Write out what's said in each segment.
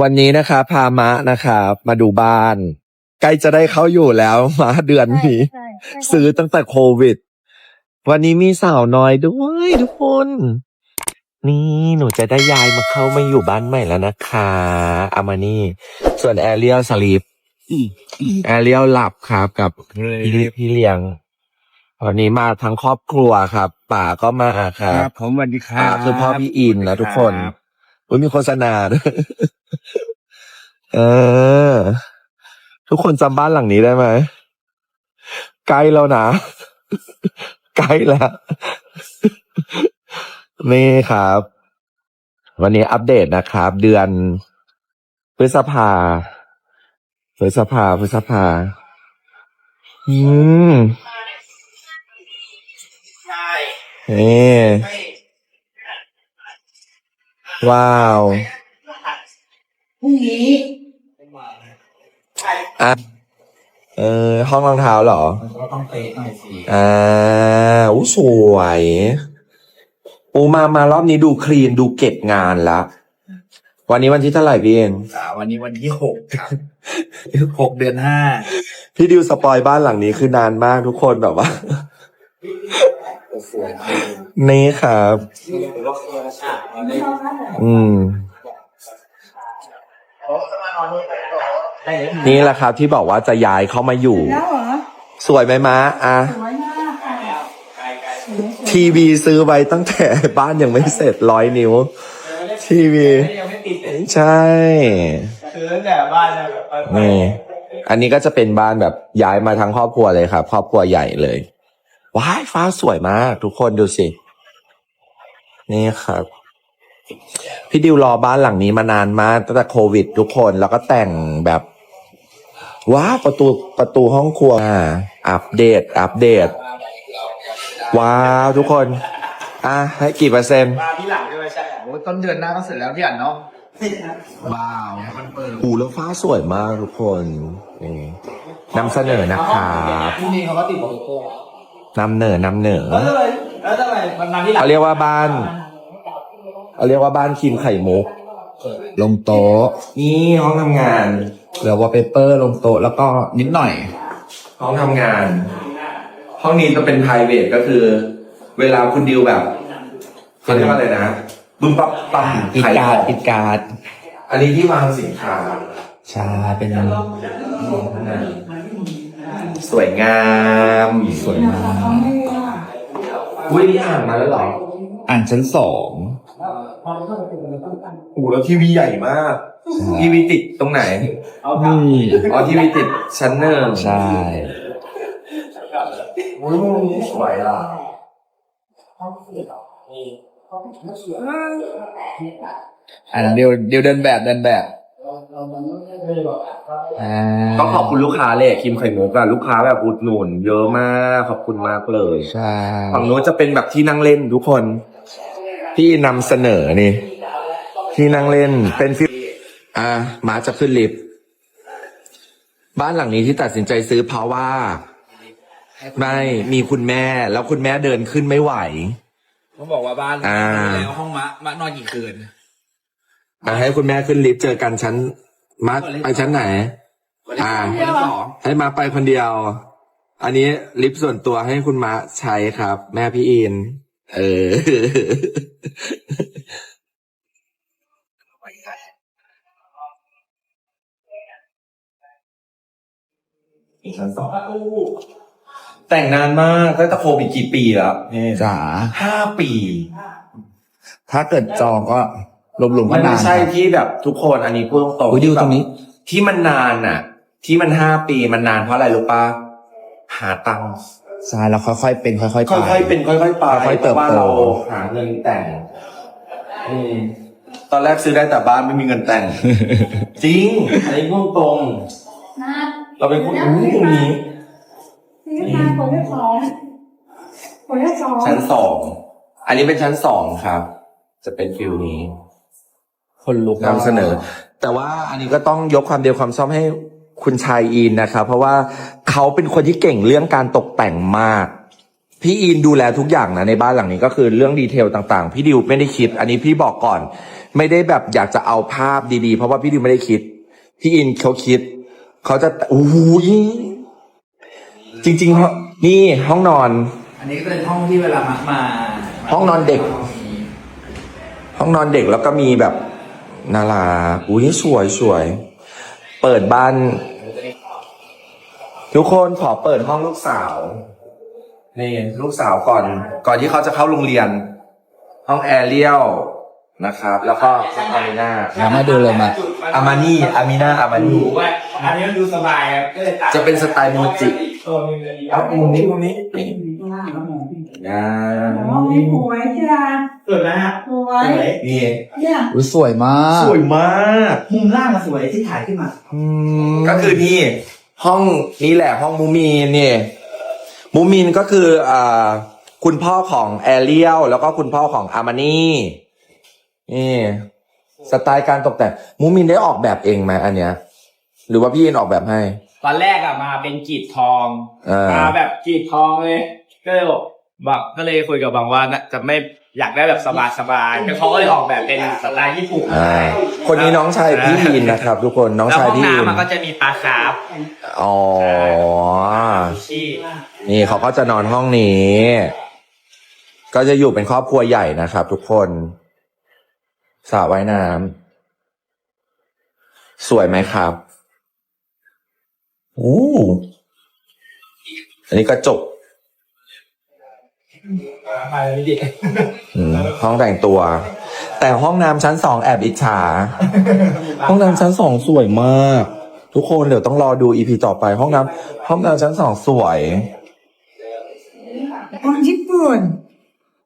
วันนี้นะคะ พามะนะคะมาดูบ้าน ใกล้จะได้เข้าอยู่แล้ว มาเดือนนี้ใช่ใช่ซื้อตั้งแต่โควิด วันนี้มีสาวน้อยด้วยทุกคน นี่หนูจะได้ย้ายมาเข้ามาอยู่บ้านใหม่แล้วนะคะอามานี่ ส่วนแอเรียลสลีปแอเรียลหลับครับกับพี่พี่เลี้ยงวันนี้มาทั้งครอบครัวครับ ป่าก็มาคครัรับบผมสวัสดีครัอ่าบคือพ่อพี่อินนะทุกคน รับ อุ้ยมีโฆษณาด้วยเออ ทุกคนจำบ้านหลังนี้ได้ไหมใกล้แล้วนะใกล้แล้ว นี่ครับ วันนี้อัปเดตนะครับ เดือนพฤษภาพฤษภาพฤษภา อืม ใช่นี่ ว้าวพรุ่งนี้อะเออห้องรองเท้าเหรอ มันก็ต้องเตะหน่อยสิอ่าอู้สวยปูมามารอบนี้ดูคลีนดูเก็บงานละ วันนี้วันที่เท่าไหร่พี่เอ็นอ่าวันนี้วันที่หกครับหกเดือนห้า พี่ดิวสปอยบ้านหลังนี้คือนานมากทุกคนแบบว่าสวยมาก นี่ครับ อืม นี่แหละครับที่บอกว่าจะย้ายเข้ามาอยู่แล้วเหรอสวยไหมมะอะสวยมากค่ะสวยสวยทีวีซื้อไว้ตั้งแต่บ้านยังไม่เสร็จร้อยนิ้ว ทีวียังไม่ติดเลยใช่คือตั้งแต่บ้านแบบนี่อันนี้ก็จะเป็นบ้านแบบย้ายมาทั้งครอบครัวเลยครับ ครอบครัวใหญ่เลย ว้ายฟ้าสวยมาก ทุกคนดูสิ นี่ครับ พี่ดิวรอบ้านหลังนี้มานานมากตั้งแต่โควิด ทุกคนแล้วก็แต่งแบบว้าวประตูประตูห้องครัวอ่าอัปเดต อัปเดต ว้าวทุกคน อะ ให้กี่เปอร์เซ็นต์มาที่หลังด้วยใช่โอ้ต้นเดือนหน้าก็เสร็จแล้วพี่อันเนาะว้าวมันเปิดอูแล้วฟ้าสวยมากทุกคนนี่นำเสนอนะครับพรุ่งนี้เขาก็ติดโลโก้ นำเหนอนำเหนอแล้วทำไมแล้วทำไมมันมาที่หลังเขาเรียกว่าบ้านเขาเรียกว่าบ้านคิมไข่มุก ลงโต๊ะนี่ห้องทำงาน เหลือวอลเปเปอร์ลงโต๊ะแล้วก็นิดหน่อย ห้องทำงาน ห้องนี้จะเป็น p r i v a t ก็คือ เวลาคุณดิวแบบเขาเรียกว่าอะไรนะบึ้มปั๊บปั๊มกิดขายขการองกิดการอันนี้ที่วางสินค้าใช่เป็น สวยงาม สวยมากอุ้ยนี่อ่านมาแล้วเหรอ อ่านชั้นสองโอ้แล้วทีวีใหญ่มาก ทีวีติดตรงไหน นี่ อ๋อทีวีติดชั้นหนึ่งใช่อุ้ยมุมนี้สวยอะอ่านเดียวเดียวเดินแบบเดินแบบอ่า ต้องขอบคุณลูกค้าเลยคิมไข่มุกอะลูกค้าแบบอุดหนุนเยอะมากขอบคุณมากเลยใช่ฝั่งโน้นจะเป็นแบบที่นั่งเล่นทุกคน ที่นำเสนอนี่ ที่นั่งเล่นเป็นฟิลอะมาจะขึ้นลิฟต์บ้านหลังนี้ที่ตัดสินใจซื้อเพราะว่า ไม่มีคุณแม่แล้วคุณแม่เดินขึ้นไม่ไหวเขาบอกว่าบ้านอ่า แล้วห้องมะมะนอนกี่คืนอะให้คุณแม่ขึ้นลิฟต์เจอกันชั้น มาไปชั้นไหนอ่าวันที่สองให้มาไปคนเดียว อันนี้ลิฟต์ส่วนตัวให้คุณมาใช้ครับ แม่พี่อิน เออชั้นสองแต่งนานมากตั้งแต่โควิดกี่ปีแล้วจ๋าห้าปี ถ้าเกิดจองก็ รวมๆมัก็นนาไม่นใช่ครับ ที่แบบทุกคนอันนี้พูดตรงอุ๊ยๆดิวที่แบบตรงนี้ ที่มันนานอะ ที่มันห้าปีมันนานเพราะอะไรรู้ปะหาตังค์ ใช่แล้วค่อยๆเป็นค่อยๆไป ค่อยๆ เป็นค่อยๆไปค่อยๆเติบโต พราะว่าเราหาเงินแต่งอืมตอนแรกซื้อได้แต่บ้านไม่มีเงินแต่ง จริงอันนี้พูดตรง นัดเราเป็นคนอู้ตรงนี้นี่มาคนที่สองคนที่สองชั้นสอง อันนี้เป็นชั้นสองครับ จะเป็นฟิลนี้ คนลุกนำเสนอ แต่ว่าอันนี้ก็ต้องยกความเดียวความชอบให้คุณชายอินนะครับ เพราะว่าเขาเป็นคนที่เก่งเรื่องการตกแต่งมาก พี่อินดูแลทุกอย่างนะในบ้านหลังนี้ก็คือเรื่องดีเทลต่างๆ พี่ดิวไม่ได้คิด อันนี้พี่บอกก่อน ไม่ได้แบบอยากจะเอาภาพดีๆ เพราะว่าพี่ดิวไม่ได้คิด พี่อินเขาคิด เขาจะโอ้โหจริงๆห้องนี่ห้องนอน อันนี้ก็เป็นห้องที่เวลามามา ห้องนอนเด็ก ห้องนอนเด็กแล้วก็มีแบบ นาราอุ้ยสวยสวย เปิดบ้าน ทุกคนขอเปิดห้องลูกสาว นี่ลูกสาวก่อน ก่อนที่เขาจะเข้าโรงเรียน ห้องแอเรียลนะครับ แล้วก็ห้องอามิน่าเรามาดูเลยมา อามานี่อามิน่าอามานี่ว่าอันนี้มันดูสบายครับก็เลยตัดจะเป็นสไตล์โมจิตัวมีเงินเยเอาอะมุมนี้มุมนี้อ่าห้องนี้สวยจ้า สวยไหมฮะสวยนี่เนี่ยอุ้ยสวยมากสวยมาก มุมล่างอะสวยที่ถ่ายขึ้นมาก็คือนี่ห้องนี้แหละห้องมูมีนนี่มูมีนก็คืออ่าคุณพ่อของแอเรียลแล้วก็คุณพ่อของอามานี่นี่สไตล์การตกแต่งมูมินได้ออกแบบเองไหมอันเนี้ย หรือว่าพี่อินออกแบบให้ ตอนแรกอะมาเป็นกรีดทองเออ มาแบบกรีดทองเลย ก็เลยบอกบอกก็เลยคุยกับบางว่าน่ะจะไม่ อยากได้แบบสบายสบายๆแต่เขาก็เลยออกแบบเป็นสไตล์ญี่ปุ่นอ่าคนนี้น้องชายพี่อินนะครับ ทุกคนน้องแล้วชายห้องพี่อินน้ำมันก็จะมีปลาคาร์ฟอ๋อ ที่นี่เขาก็จะนอนห้องนี้ ก็จะอยู่เป็นครอบครัวใหญ่นะครับ ทุกคนสระว่ายน้ำสวยไหมครับโอ้อันนี้กระจก มาเลยดิอืมห้องแต่งตัว แต่ห้องน้ำชั้นสองแอบอิจฉา ห้องน้ำชั้นสองสวยมาก ทุกคนเดี๋ยวต้องรอดูอีพีต่อไป ห้องน้ำห้องน้ำชั้นสองสวย คนญี่ปุ่น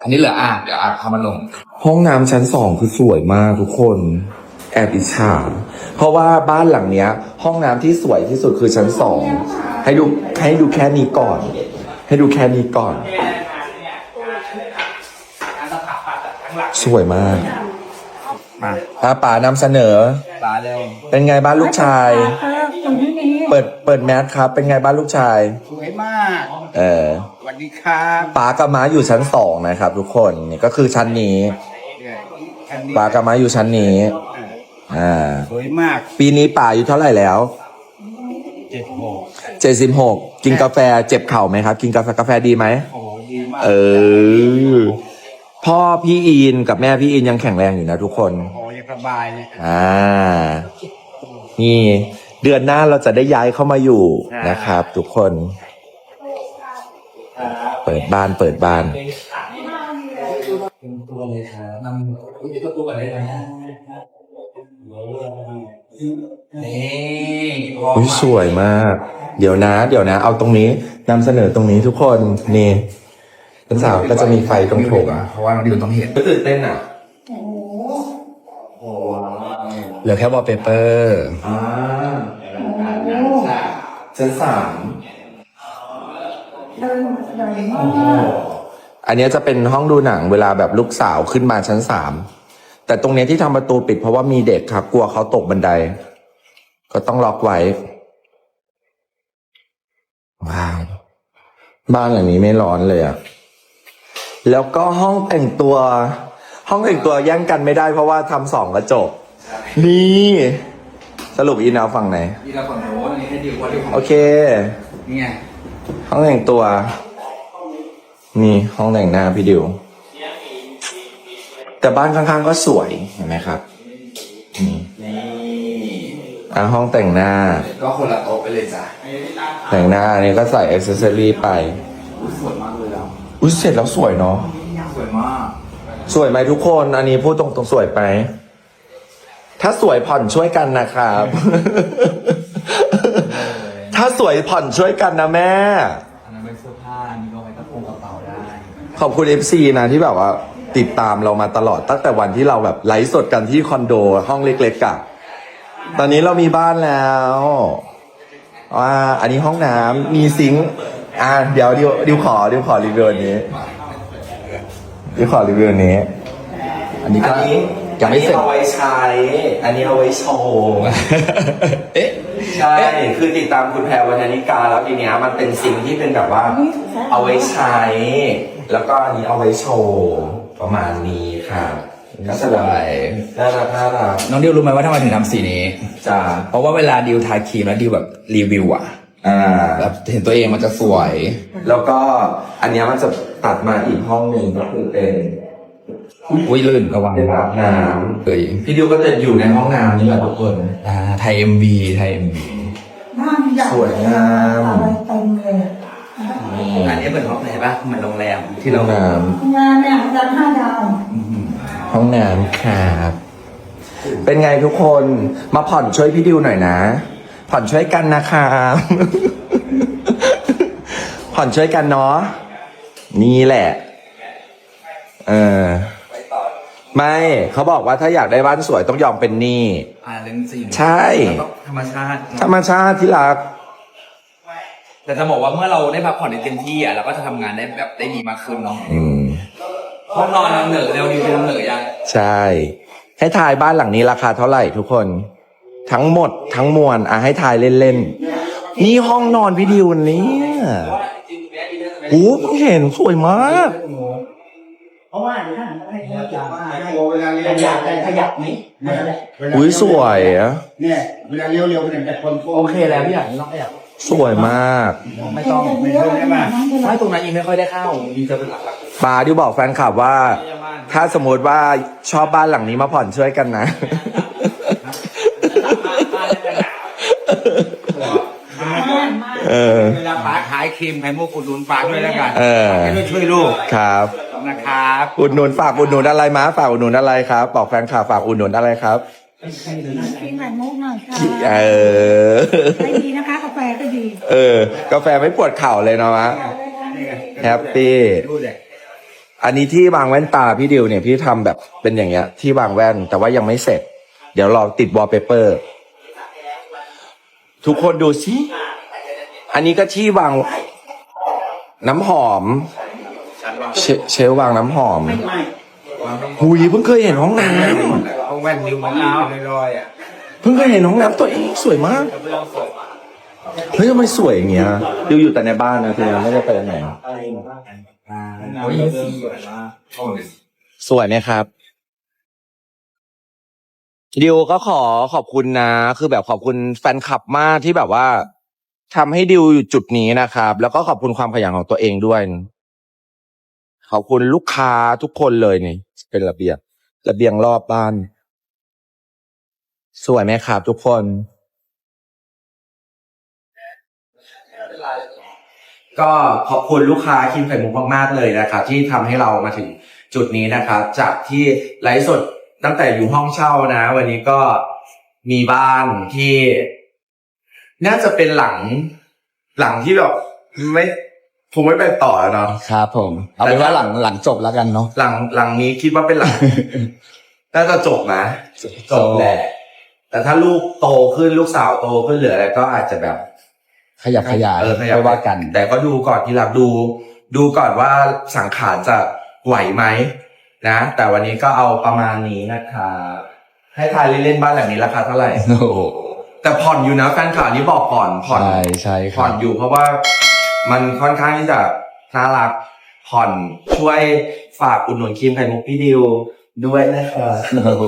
อันนี้เหลืออะเดี๋ยวอะเอามาลง ห้องน้ำชั้นสองคือสวยมากทุกคน แอบอิจฉาเพราะว่าบ้านหลังเนี้ย ห้องน้ำที่สวยที่สุดคือชั้นสองให้ดูให้ดูแค่นี้ก่อน ให้ดูแค่นี้ก่อน สวยมากมาอาป๋านำเสนอตาเร็วเป็นไงบ้านลูกชายตรงนี้นี่เปิดเปิดแมสครับ เป็นไงบ้านลูกชาย สวยมากเออสวัสดีครับป๋ากับม้าอยู่ชั้นสองนะครับ ทุกคนนี่ก็คือชั้นนี้เนี่ยอันนี้ป๋ากับม้าอยู่ชั้นนี้อ่าสวยมากปีนี้ป๋าอายู่เท่าไหร่แล้วเจ็ดโมงเจ็ดสิบหกกินกาแฟเจ็บเข่าไหมครับ กินกาแฟกาแฟดีไหม โอ้โหดีมากเออ พ่อพี่อินกับแม่พี่อินยังแข็งแรงอยู่นะทุกคน โอ้ยยังสบายเนี่ยอ่า นี่เดือนหน้าเราจะได้ย้ายเข้ามาอยู่นะครับ ทุกคน เปิดบ้านเปิดบ้าน เป็นตัวเลยครับนำอุ้ยตัวตัวกันได้เลยนะนี่อุ้ยสวยมาก เดี๋ยวนะ เดี๋ยวนะ เอาตรงนี้นำเสนอตรงนี้ทุกคนนี่ เป็นสาวก็จะมีไฟตรงโถงเพราะว่าเราอยู่ตรงเห็นก็ตื่นเต้นอะเหลือแค่วอลเปเปอร์อ่าชั้นสามเดินใหญ่มากอันเนี้ยจะเป็นห้องดูหนังเวลาแบบลูกสาวขึ้นมาชั้นสาม แต่ตรงเนี้ยที่ทำประตูปิดเพราะว่ามีเด็กครับ กลัวเขาตกบันได ก็ต้องล็อกไว้ ว้าว บ้านหลังนี้ไม่ร้อนเลยอะ แล้วก็ห้องแต่งตัว ห้องแต่งตัวแย่งกันไม่ได้เพราะว่าทำสองกระจก นี่ สรุปอินเอาฝั่งไหน นี่เราฝั่งโน้นอันนี้ให้ดีกว่าดีกว่าโอเค นี่ไงห้องแต่งตัว นี่ห้องแต่งหน้าพี่ดิว แต่บ้านข้างๆก็สวยเห็นไหมครับ นี่นี่อะห้องแต่งหน้า ก็คนละโต๊ะไปเลยจ้ะแต่งหน้าอันนี้ก็ใส่อ c เซสซอรี่ไป อุ๊ยสวยมากเลย อะอุ้ยเสร็จแล้วสวยเนาะ สวยมากสวยไหมทุกคน อันนี้พูดตรงๆสวยไป ถ้าสวยผ่อนช่วยกันนะครับ ถ้าสวยผ่อนช่วยกันนะแม่ อันนั้นเป็นเสื้อผ้านี่ก็ไว้กระโปรงกระเป๋าได้ขอบคุณ FC นะที่แบบว่า ติดตามเรามาตลอดตั้งแต่วันที่เราแบบไลฟ์สดกันที่คอนโดห้องเล็กๆอะตอนนี้เรามีบ้านแล้วว่าอันนี้ห้องน้ำมีซิงค์ อะเดี๋ยวดิวดิวขอดิวขอรีวิวอันนี้ดิวขอรีวิวอันนี้ อันนี้ก็อันนี้ยังไม่เสร็จเอาไว้ใช้ อันนี้เอาไว้โชว์ เอ๊ะ ใช่ คือติดตามคุณแพรวรรณนิกาแล้วทีเนี้ยมันเป็นสิ่งที่เป็นแบบว่า เอาไว้ใช้ แล้วก็อันนี้เอาไว้โชว์ประมาณนี้ค่ะก็สวยน่ารักน่ารักน้องดิวรู้ไหมว่าทำไมถึงทำสีนี้ จ้าเพราะว่าเวลาดิวทาครีมแล้วดิวแบบรีวิวอะ อ่า แบบเห็นตัวเองมันจะสวย แล้วก็อันเนี้ยมันจะตัดมาอีกห้องหนึ่งก็คือเป็นอุ้ยลื่นระวังเป็นอาบน้เอ้ยำพี่ดิวก็จะอยู่ในห้องน้ำนี่แหละทุกคน อ่าไทยเอ็มวีไทยเอ็มวีบ้านใหญ่สวยงาม อะไรเต็มเลยอันนี้เหมือนห้องไหนปะเหมือนโรงแรมที่ห้เราองน้งานเนี่ยยันห้าดาวำห้องน้ำครับ เป็นไงทุกคนมาผ่อนช่วยพี่ดิวหน่อยนะ ผ่อนช่วยกันนะครับผ่อนช่วยกันเนาะนี่แหละ เออไม่เขาบอกว่าถ้าอยากได้บ้านสวยต้องยอมเป็นหนี้อ่าเรื่องจริงใช่ แล้วก็ธรรมชาติ ธรรมชาติที่รัก แต่จะบอกว่าเมื่อเราได้พักผ่อนในเต็มที่อะเราก็จะทำงานได้แบบได้ดีมากขึ้นเนาะอืม ห้องนอนนำเหนือเร็วดิวไปนำเหนือยัง ใช่ ให้ทายบ้านหลังนี้ราคาเท่าไหร่ทุกคน ทั้งหมดทั้งมวลอะให้ทายเล่นๆ นี่ห้องนอนพี่ดิวเนี่ยโอ้เพิ่งเห็นสวยมาก เพราะว่าเดี๋ยวท่านให้เขาจะว่าให้เวลาเลี้ขยวยับขยับนี้นั่นแหละอุ้ยสวยอะเนี่ยเวลาเลี้ยวเลี้ยวไปเนี่ยแต่คนโกงโอเคแล้วพี่อยากลองขยับสวยมาก ไม่ต้องไม่ต้องได้ป่ะไม่ตรงนั้นยังไม่ค่อยได้เข้ายิงจะเป็นหลักปาดิวบอกแฟนคลับว่า ถ้าสมมติว่าชอบบ้านหลังนี้มาผ่อนช่วยกันนะ ออเวลาป้าขายครีมไข่มุกอุดหนุนป้าด้วยแล้วกันเออ ให้ด้วยช่วยลูกครับ นะครับอุดหนุนฝากอุดหนุนอะไรมาฝากอุดหนุนอะไรครับ บอกแฟนคลับฝากอุดหนุนอะไรครับ กินไข่มุกหน่อยค่ะเออ ไม่ดีนะคะ กาแฟก็ดีเออ กาแฟไม่ปวดเข่าเลยเนาะมะแฮปปี้ ดูเด็กอันนี้ที่วางแว่นตาพี่ดิวเนี่ยพี่ทำแบบเป็นอย่างเงี้ย ที่วางแว่นแต่ว่ายังไม่เสร็จ เดี๋ยวรอติดวอลเปเปอร์ ทุกคนดูสิ อันนี้ก็ที่วาง น้ำหอมเชเชลฟ์วางน้ำหอมหุยเพิ่งเคยเห็นห้องน้เอาแว่นดิวมันเอาลอยๆอะำเพิ่งเคยเห็นห้องน้ำตัวเองสวยมากเฮ้ยทำไมสวยอย่างเงี้ยดิวอยู่แต่ในบ้านนะคือไม่ได้ไปไหนโอ้ยสีสวยมากสวยไหมครับ ดิวก็ขอขอบคุณนะ คือแบบขอบคุณแฟนคลับมากที่แบบว่า ทำให้ดิวอยู่จุดนี้นะครับ แล้วก็ขอบคุณความขยันของตัวเองด้วย ขอบคุณลูกค้าทุกคนเลยนี่ เป็นระเบียงระเบียงรอบบ้าน สวยไหมครับทุกคน ก็ขอบคุณลูกค้าคิมไข่มุกมากๆเลยนะครับ ที่ทำให้เรามาถึงจุดนี้นะครับ จากที่ไลฟ์สดตั้งแต่อยู่ห้องเช่านะ วันนี้ก็มีบ้านที่ น่าจะเป็นหลัง หลังที่แบบไม่คงไม่ไปต่อแล้วเนาะครับผม เอาเป็นว่าหลังหลังจบแล้วกันเนาะหลังหลังนี้คิดว่าเป็นหลังน่าจะจบนะจบแหละแต่ถ้าลูกโตขึ้นลูกสาวโตขึ้นเหลืออะไรก็อาจจะแบบ ขยับขยายเออขยับไม่ว่ากัน แต่ก็ดูก่อนที่รักดู ดูก่อนว่าสังขารจะไหวไหมนะแต่วันนี้ก็เอาประมาณนี้นะคะ ให้ทายเล่นๆบ้านหลังนี้ราคาเท่าไหร่โอ้โห แต่ผ่อนอยู่นะแฟนข่าวนี้บอกก่อนผ่อนใช่ใช่คผ่รัอบ นอยู่เพราะว่ามันค่อนข้างที่จะน่ารักผ่อนช่วยฝากอุดหนุนครีมไข่มุกพี่ดิวด้วยนะคะโอ้โห